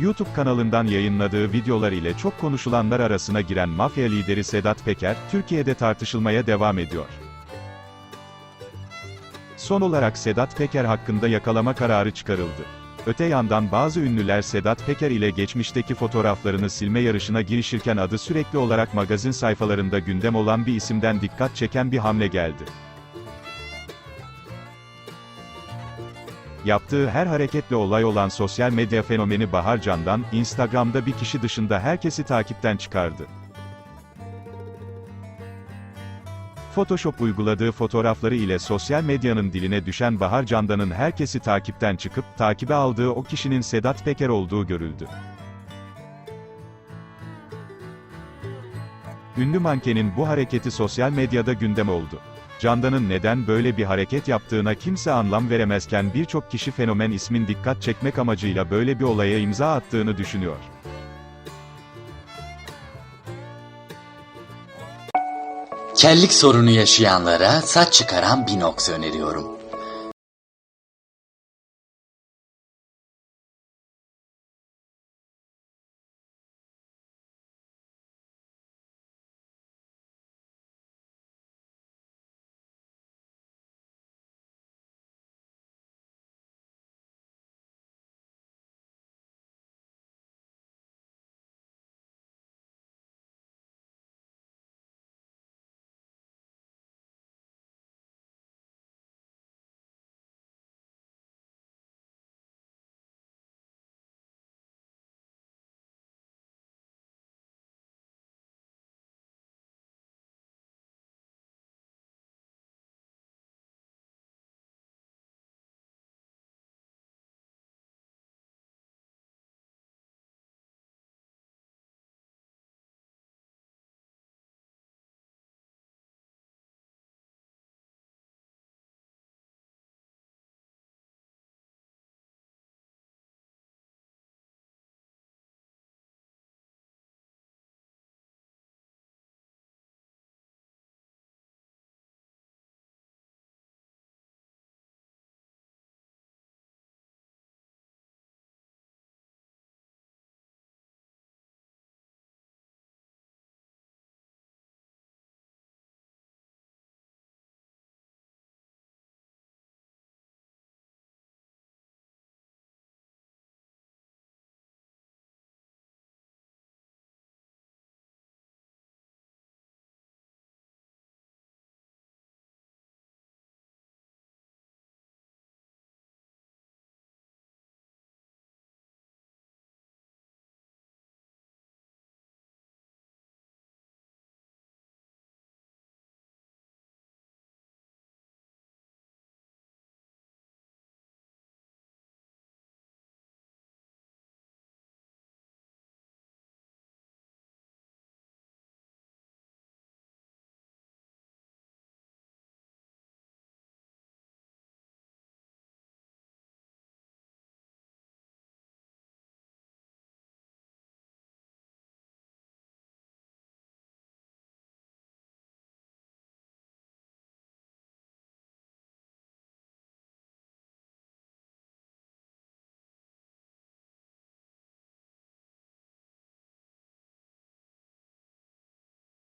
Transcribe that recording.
YouTube kanalından yayınladığı videolar ile çok konuşulanlar arasına giren mafya lideri Sedat Peker, Türkiye'de tartışılmaya devam ediyor. Son olarak Sedat Peker hakkında yakalama kararı çıkarıldı. Öte yandan bazı ünlüler Sedat Peker ile geçmişteki fotoğraflarını silme yarışına girişirken adı sürekli olarak magazin sayfalarında gündem olan bir isimden dikkat çeken bir hamle geldi. Yaptığı her hareketle olay olan sosyal medya fenomeni Bahar Can'dan, Instagram'da bir kişi dışında herkesi takipten çıkardı. Photoshop uyguladığı fotoğrafları ile sosyal medyanın diline düşen Bahar Candan'ın herkesi takipten çıkıp, takibe aldığı o kişinin Sedat Peker olduğu görüldü. Ünlü mankenin bu hareketi sosyal medyada gündem oldu. Candan'ın neden böyle bir hareket yaptığına kimse anlam veremezken birçok kişi fenomen ismin dikkat çekmek amacıyla böyle bir olaya imza attığını düşünüyor. Kellik sorunu yaşayanlara saç çıkaran Binox öneriyorum.